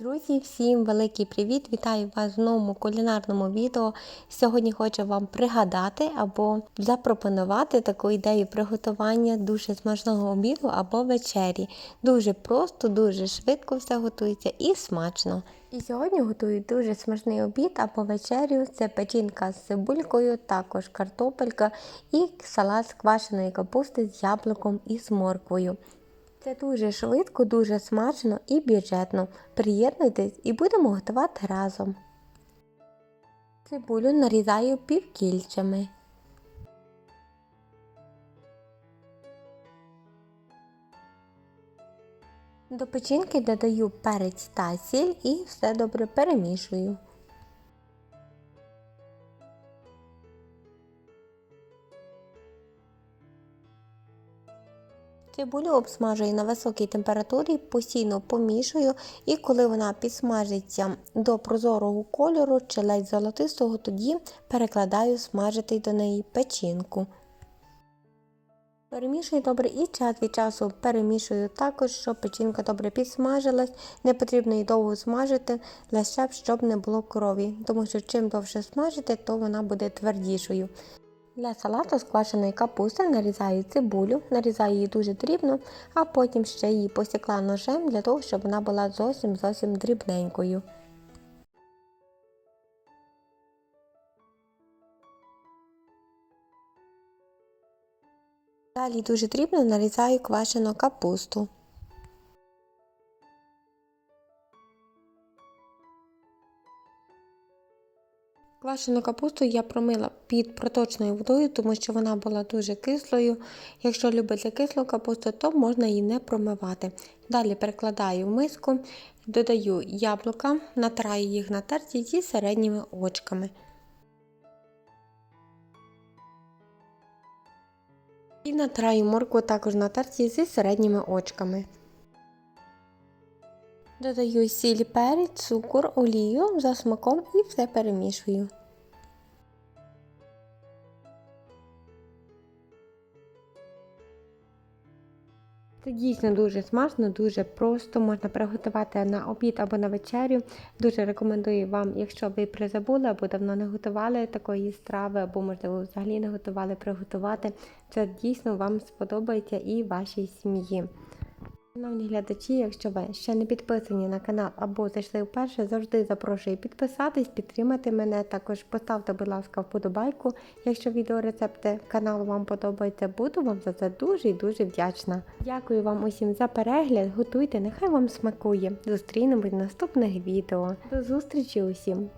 Друзі, всім великий привіт! Вітаю вас в новому кулінарному відео. Сьогодні хочу вам пригадати або запропонувати таку ідею приготування дуже смачного обіду або вечері. Дуже просто, дуже швидко все готується і смачно. І сьогодні готую дуже смачний обід або вечерю. Це печінка з цибулькою, також картопелька і салат з квашеної капусти з яблуком і з морквою. Це дуже швидко, дуже смачно і бюджетно. Приєднуйтесь і будемо готувати разом. Цибулю нарізаю півкільцями. До печінки додаю перець та сіль і все добре перемішую. Цибулю обсмажую на високій температурі, постійно помішую, і коли вона підсмажиться до прозорого кольору чи ледь золотистого, тоді перекладаю смажити до неї печінку. Перемішую добре і час від часу перемішую також, щоб печінка добре підсмажилась. Не потрібно її довго смажити, лише щоб не було крові, тому що чим довше смажити, то вона буде твердішою. Для салату з квашеної капусти нарізаю цибулю, нарізаю її дуже дрібно, а потім ще її посікла ножем для того, щоб вона була зовсім зовсім дрібненькою. Далі дуже дрібно нарізаю квашену капусту. Квашену капусту я промила під проточною водою, тому що вона була дуже кислою. Якщо любите кислу капусту, то можна її не промивати. Далі перекладаю в миску, додаю яблука, натираю їх на терці зі середніми очками. І натираю моркву також на терці зі середніми очками. Додаю сіль, перець, цукор, олію за смаком і все перемішую. Це дійсно дуже смачно, дуже просто. Можна приготувати на обід або на вечерю. Дуже рекомендую вам, якщо ви призабули або давно не готували такої страви, або, можливо, взагалі не готували приготувати. Це дійсно вам сподобається і вашій сім'ї. Шановні глядачі, якщо ви ще не підписані на канал або зайшли вперше, завжди запрошую підписатись, підтримати мене. Також поставте, будь ласка, вподобайку. Якщо відеорецепти каналу вам подобається, буду вам за це дуже і дуже вдячна. Дякую вам усім за перегляд. Готуйте, нехай вам смакує. Зустрінемось в наступних відео. До зустрічі усім!